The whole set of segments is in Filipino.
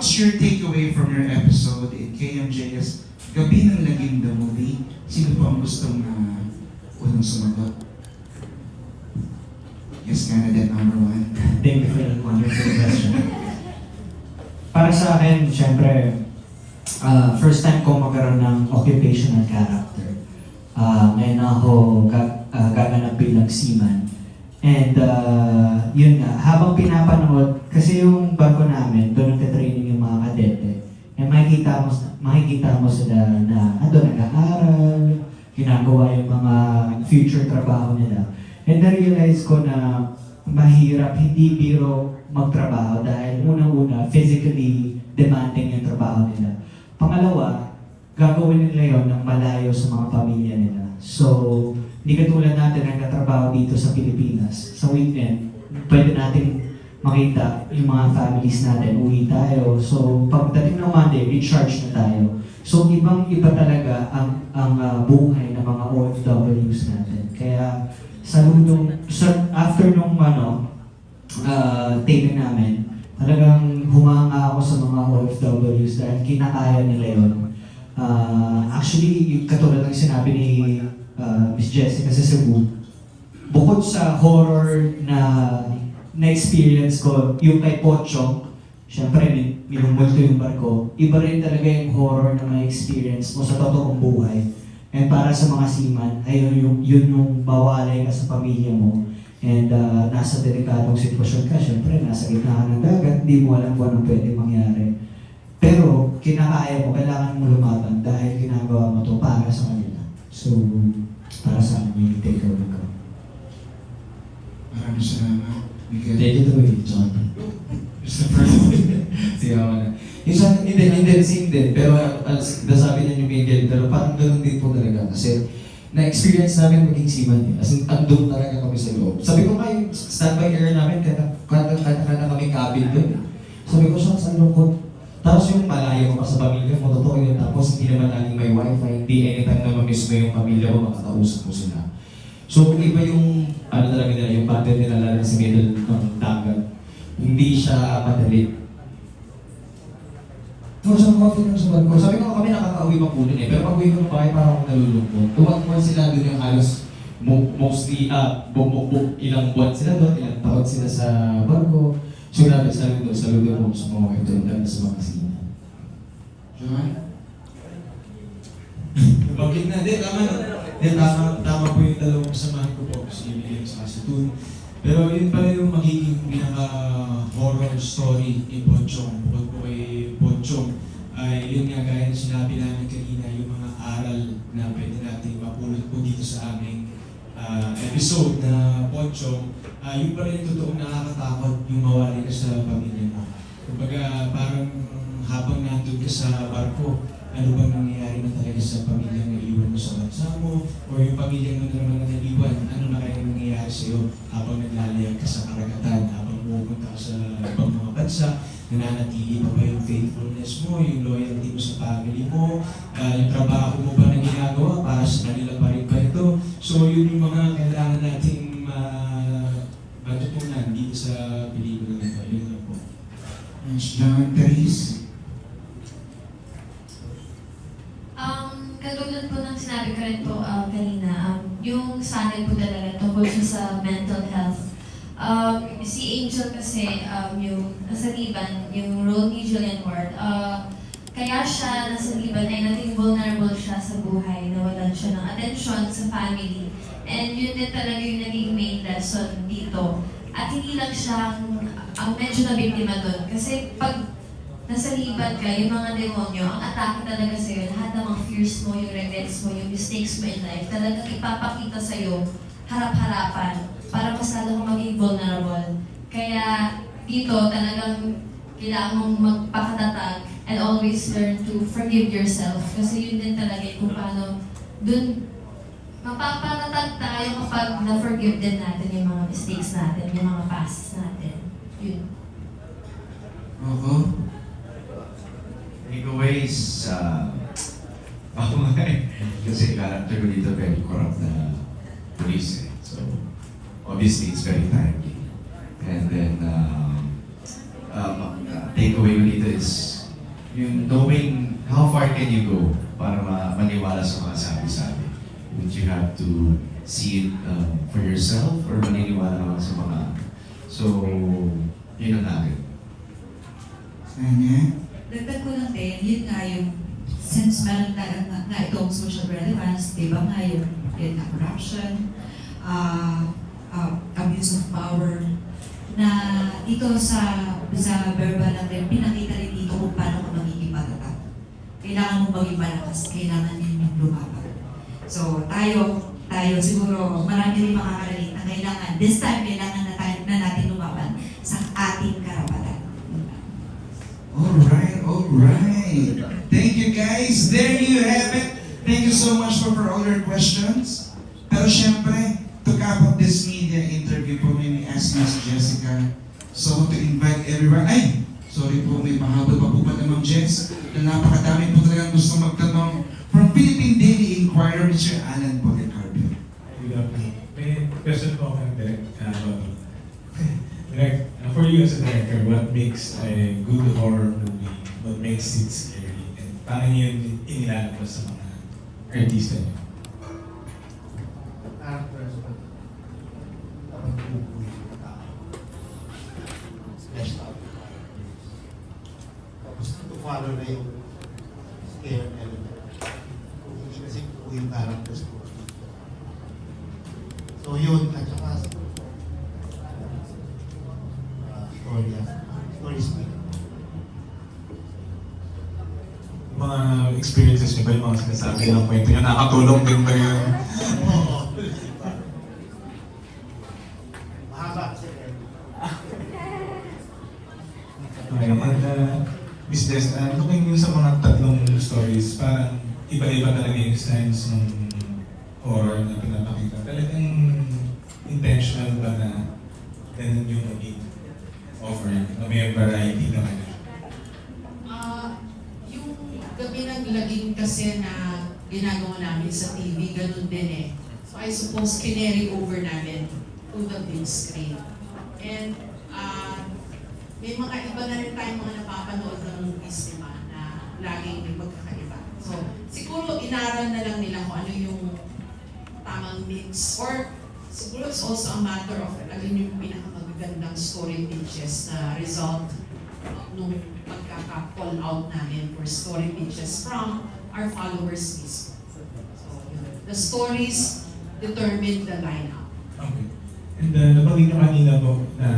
what's your takeaway from your episode in KMJS Gabi ng Lagim the movie? Sino po ang gustong uh, unang sumagot? Yes, Canada number one. Thank you for that wonderful question. Para sa akin, syempre, ah, first time ko magkaroon ng occupational character. Ah, ngayon ako gag ah, gaganap bilang seaman. And uh, yun nga, habang pinapanood, kasi yung barko namin, doon nagte-training makikita mo, makikita mo sila na ando nag-aaral, ginagawa yung mga future trabaho nila. And na-realize ko na mahirap, hindi biro magtrabaho dahil unang-una, physically demanding yung trabaho nila. Pangalawa, gagawin nila yon ng malayo sa mga pamilya nila. So, hindi katulad natin nagkatrabaho dito sa Pilipinas. Sa weekend, pwede natin makita yung mga families natin, uwi tayo. So, pagdating ng Monday, recharge na tayo. So, ibang-iba talaga ang, ang ah, buhay ng mga OFWs natin. Kaya, saludo, sa, after nung ano, uh, taping namin, talagang humanga ako sa mga OFWs dahil kinakaya nila yun. Ah, actually, katulad ng sinabi ni ah, Miss Jessica sa Cebu, bukod sa horror na na-experience ko, yung kay Pochong, syempre, min- minumulto yung barko, iba rin talaga yung horror na ma-experience mo sa totoong buhay. And para sa mga seaman, ayun yung, yun yung bawalay ka sa pamilya mo. And ah, nasa delikadong sitwasyon ka, syempre, nasa gitna ka ng dagat, di mo alam kung anong pwede mangyari. Pero, kinakaya mo, kailangan mo lumaban dahil ginagawa mo to para sa kanila. So, para sa akin, yung takeaway ko. Maraming salamat. Thank you to me, John. Mr. President. Sige ako na. Yung sa hindi, hindi, same din. Pero as nasabi niya yung Miguel, pero parang ganun din po talaga. Kasi na-experience namin maging seaman eh. As in, andun talaga kami sa loob. Sabi ko nga standby air namin, kada, kada kami cabin doon. eh. Sabi ko, siya sa lungkot. Tapos yung malayo ko pa sa pamilya mo, totoo yun. Tapos hindi naman laging may wifi, hindi anytime na mamiss mo yung pamilya mo, makakausap mo sila. So, iba yung, ano talaga nila, yung battle nila lalo sa middle ng dagat. Hindi siya madali. No, sa mga lang sa barko. Sabi ko kami nakaka-uwi pa po eh. Pero pag uwi ko ng bahay, parang ako nalulungkot. Tuwag buwan sila dun yung halos mo- mostly, ah, bu- bu- bu- ilang buwan sila doon, ilang taon sila sa barko. So, grabe, saludo, saludo po sa mga ito, lalo sa mga kasina. John? Bakit na? Hindi, tama na. Hindi, tama, tama po yung dalawang kasamahan ko po. Si Emilio sa Tun. Pero yun pala yung magiging pinaka-horror story ni Ponchong. Bukod po kay Ponchong, ay yun nga gaya na sinabi namin kanina, yung mga aral na pwede natin mapulot po dito sa aming ah, episode na Ponchong, ah yun pala yung totoong nakakatakot yung mawali ka sa pamilya mo. Kumbaga, parang habang nandun ka sa barko, ano bang nangyayari na talaga sa pamilya na iwan mo sa bansa mo o yung pamilya mo na naman na naiwan, ano na kaya nangyayari sa iyo habang naglalayag ka sa karagatan, habang pupunta ka sa ibang mga bansa, nananatili pa ba yung faithfulness mo, yung loyalty mo sa family mo, ah, yung trabaho mo ba na ginagawa para sa kanila pa rin ba ito? So yun yung mga kailangan nating uh, dito sa pelikula na ito. Yun lang po. Yes, John. Therese? Angel kasi, um, yung nasa Liban, yung role ni Julian Ward, uh, kaya siya nasa Liban ay naging vulnerable siya sa buhay, nawalan siya ng atensyon sa family. And yun din talaga yung naging main lesson dito. At hindi lang siya ang, ang medyo nabiktima doon. Kasi pag nasa liban ka, yung mga demonyo, ang atake talaga sa'yo, lahat ng mga fears mo, yung regrets mo, yung mistakes mo in life, talagang ipapakita sa'yo, harap-harapan, para mas lalo maging vulnerable. Kaya dito talagang kailangan mong magpakatatag and always learn to forgive yourself. Kasi yun din talaga kung paano dun mapapatatag tayo kapag na-forgive din natin yung mga mistakes natin, yung mga past natin. Yun. Rocco? Takeaways, uh, ako nga. Kasi character ko dito very corrupt na police eh. So, obviously, it's very timely. And then, um, um, uh, takeaway ko dito is yung knowing how far can you go para ma maniwala sa mga sabi-sabi. Would you have to see it um, for yourself or maniniwala lang sa mga So, yun ang akin. Kanya? Dagdag ko lang din, yun nga yung, since meron na nga, nga itong social relevance, di ba nga yung, yun corruption, uh, uh, abuse of power, na dito sa, sa verbal lang din, pinakita rin dito kung paano ka magiging matatag. Kailangan mo maging malakas, kailangan din yung lumaban. So, tayo, tayo siguro, marami rin makakarelate na kailangan, this time, kailangan na, tayo, na natin lumaban sa ating karapatan. Alright, alright. Thank you guys. There you have it. Thank you so much for, for all your questions. Pero syempre, to cap up this media interview po, ask Miss Jessica. So to invite everyone, ay, sorry po, may mahabol pa po pala Ma'am Jess, na napakadami po talagang gusto magtanong. From Philippine Daily Inquirer, Mr. Alan Policarpio. Good afternoon. May question po ako ng direct. Uh, direct, uh, for you as a director, what makes a good horror movie? What makes it scary? And paano yun inilalabas sa mga artista niyo? Follow na yung scare element. Kung hindi kasi bubuhay yung characters ko. So yun, at saka uh, story, story speak. Mga experiences niyo ba yung mga sinasabi ng kwento niyo? Nakatulong din ba yun? Oo. Mahaba kasi. Okay, and uh, Des, uh, looking yun sa mga tatlong stories, parang iba-iba talaga yung stance ng horror na pinapakita. Talagang intentional ba na ganun yung maging offer na may variety na kayo? Ah, yung gabi ng laging kasi na ginagawa namin sa TV, ganun din eh. So I suppose kinary over namin to the big screen. And may mga iba na rin tayong mga napapanood ng movies diba, na laging may pagkakaiba. So siguro inaral na lang nila kung ano yung tamang mix or siguro it's also a matter of alin yung pinakamagagandang story pitches na result nung pagkaka-call out namin for story pitches from our followers mismo. So, the stories determine the lineup. Okay. And uh, nabanggit nyo kanina po na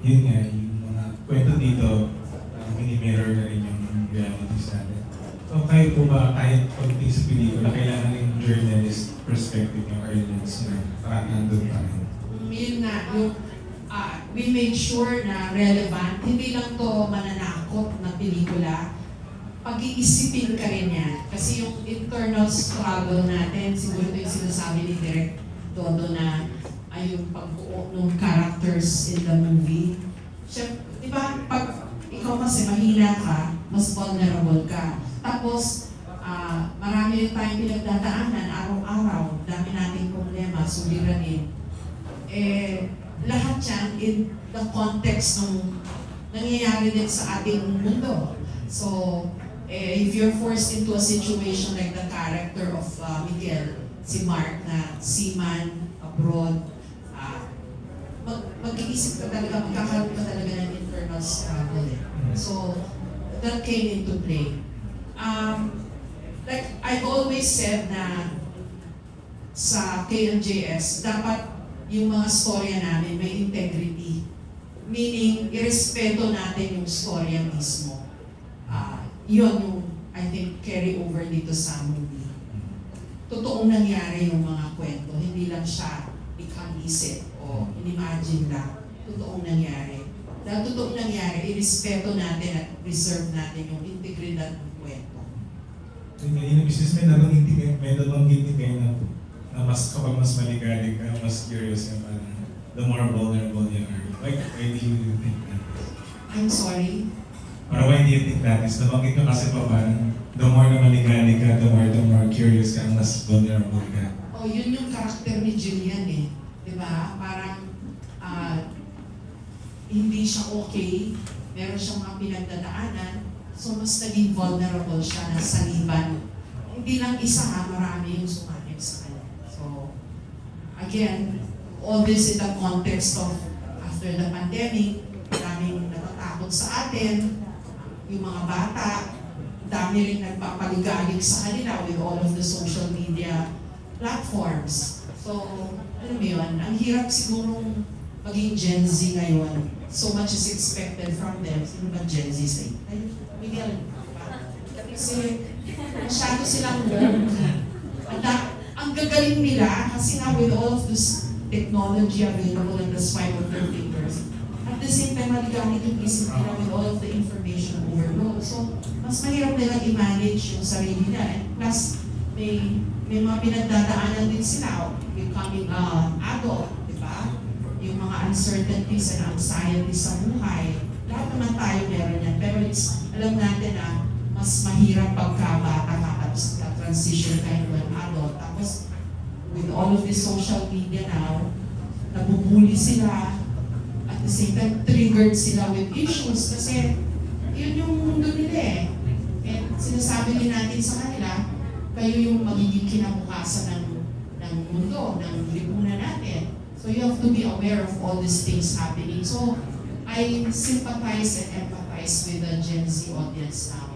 yun nga, yung mga kwento dito, uh, mini-mirror na rin yung realities natin. So kayo po ba, kahit pagdating sa pelikula, kailangan yung journalist perspective yung audience na para nandun pa rin? Mm, Yun nga, yung ah, we made sure na relevant, hindi lang to mananakot na pelikula, pag-iisipin ka rin yan. Kasi yung internal struggle natin, siguro ito yung sinasabi ni Direk Dodo na ay yung pagbuo ng characters in the movie. Siya, di ba, pag ikaw kasi mahina ka, mas vulnerable ka. Tapos, ah, marami rin tayong pinagdadaanan araw-araw, dami nating problema, suliranin. Eh, lahat yan in the context ng nangyayari din sa ating mundo. So, eh, if you're forced into a situation like the character of uh, Miguel, si Mark na seaman abroad, ah, mag mag-iisip ka talaga, magkakaroon ka talaga ng internal struggle. eh. So, that came into play. Um, like I've always said na sa KMJS, dapat yung mga storya namin may integrity. Meaning, irespeto natin yung storya mismo. Ah, yun yung, I think, carry over dito sa movie. Totoong nangyari yung mga kwento, hindi lang siya ikang-isip o inimagine lang. Totoong nangyari. Dahil totoong nangyari, irespeto natin at preserve natin yung integridad. Yung kanina business may nabanggit kayo, may nabanggit kayo na, na mas kapag mas maligalig ka, mas curious ka parang the more vulnerable you are. Why, why do you think that is? I'm sorry. Or why do you think that is? Nabanggit ko kasi pa parang the more na maligalig ka, the more the more curious ka, mas vulnerable ka. Oh, yun yung karakter ni Julian eh. Di ba? Parang ah, hindi siya okay. Meron siyang mga pinagdadaanan. So mas naging vulnerable siya na saliban. Hindi lang isa ha, marami yung sumakit sa kanya. So, again, all this in the context of after the pandemic, maraming natatakot sa atin, yung mga bata, dami rin nagpapaligalig sa kanila with all of the social media platforms. So, alam mo yun, ang hirap sigurong maging Gen Z ngayon. So much is expected from them. Sino ba Gen Z sa Miguel. Kasi masyado silang wonky. Ang, ang gagaling nila kasi nga with all of this technology available at the swipe of their fingers. At the same time, maligamit yung isip nila with all of the information overload. So, mas mahirap nilang i-manage yung sarili nila. And plus, may, may mga pinagdadaanan din sila becoming uh, adult, di ba? Yung mga uncertainties and anxieties sa buhay. Lahat naman tayo meron yan. Pero it's, alam natin na mas mahirap pagka bata ka tapos transition ka into an adult. Tapos, with all of this social media now, nabubuli sila, at the same time, triggered sila with issues kasi yun yung mundo nila eh. And sinasabi din natin sa kanila, kayo yung magiging kinabukasan ng, ng mundo, ng lipunan natin. So you have to be aware of all these things happening. So I sympathize and empathize with the Gen Z audience now.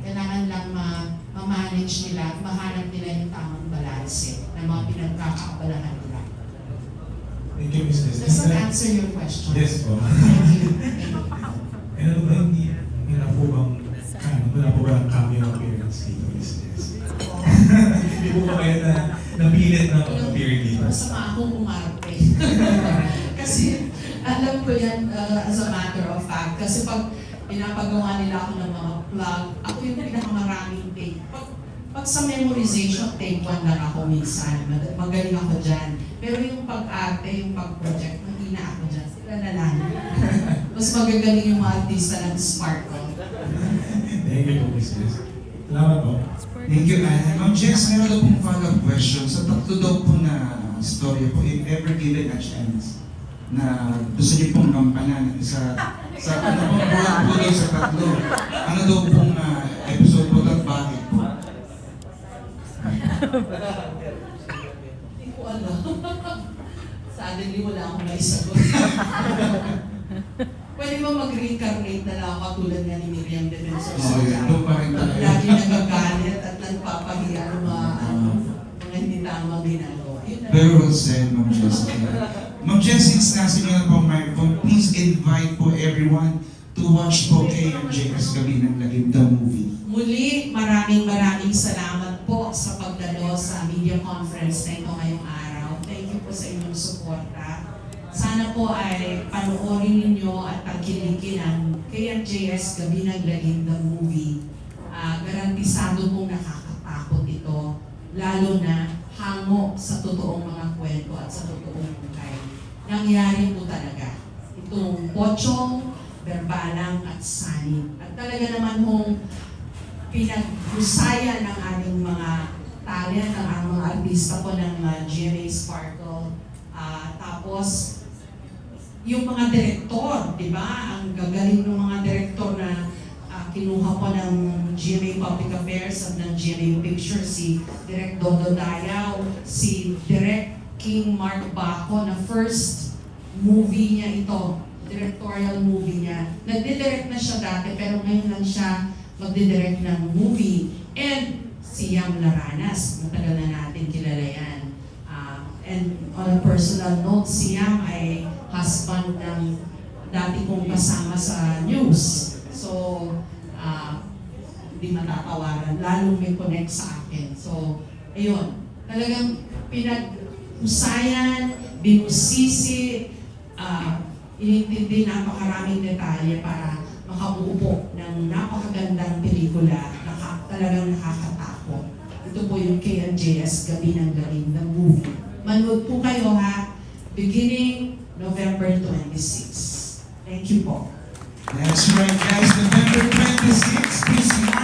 Kailangan lang ma- ma-manage nila, mahanap nila yung tamang balanse ng mga pinagkakaabalahan nila. Thank you, Ms. Does that answer your question? Yes po. Thank you. Eh, ano ba, hindi, wala po bang, ano, wala po ba ang cameo appearance dito. Des? Hindi po ba kayo na napilit na appear dito? Masama akong umarap eh. kasi alam ko yan uh, as a matter of fact. Kasi pag pinapagawa nila ako ng mga vlog, ako yung pinakamaraming take. Pag, pag sa memorization, take one lang ako minsan. Mag- Magaling ako dyan. Pero yung pag-arte, yung pag-project, mahina ako dyan. Sila na lang. Mas magagaling yung mga artista ng sparkle. Thank you Ms. Des. Salamat po. Thank you, Anna. Ma'am Jess, meron daw pong follow-up question. Sa tatlo daw po na story po, if ever given a chance, na gusto niyo pong gampanan sa sa ano pong buwan po daw sa tatlo. Ano daw pong ah, episode po at bakit po? Hindi ko alam. Suddenly wala akong naisagot. Pwede ba mag-reincarnate na lang ako katulad nga ni Miriam Defensor Oo, yun. Doon pa rin tayo. Lagi nagagalit at nagpapahiya ng mga, ano, mga hindi tamang ginagawa. Very well said, Ma'am Jessica. Since nasa niyo na po ang microphone, please invite po everyone to watch po KMJS Gabi ng Lagim, the movie. Muli, maraming maraming salamat po sa pagdalo sa media conference na ito ngayong araw. Thank you po sa inyong suporta. Sana po ay panoorin ninyo at tagkilikin ang KMJS Gabi ng Lagim, the movie. Ah, garantisado pong nakakatakot ito, lalo na hango sa totoong mga kwento at sa totoong buhay. Nangyari po talaga. Itong pochong, berbalang at sanib. At talaga naman hong pinaghusaya ng aming mga talent, ng aming mga artista po ng uh, GMA Sparkle. Ah, tapos, yung mga direktor, di ba? Ang gagaling ng mga direktor na kinuha po ng GMA Public Affairs at ng GMA Pictures, si Direk Dodo Dayaw, si Direk King Mark Baco na first movie niya ito, directorial movie niya. Nagdidirect na siya dati pero ngayon lang siya magdidirect ng movie. And si Yam Laranas, matagal na natin kilala yan. Ah, and on a personal note, si Yam ay husband ng dati kong kasama sa news. So, hindi matatawaran, lalong may connect sa akin. So, ayun, talagang pinag-usayan, binusisi, ah, inintindi napakaraming detalye para makabuo po ng napakagandang pelikula na talagang nakakatakot. Ito po yung KMJS Gabi ng Galing ng movie. Manood po kayo ha, beginning November 26. Thank you po. That's right, guys. November 26, please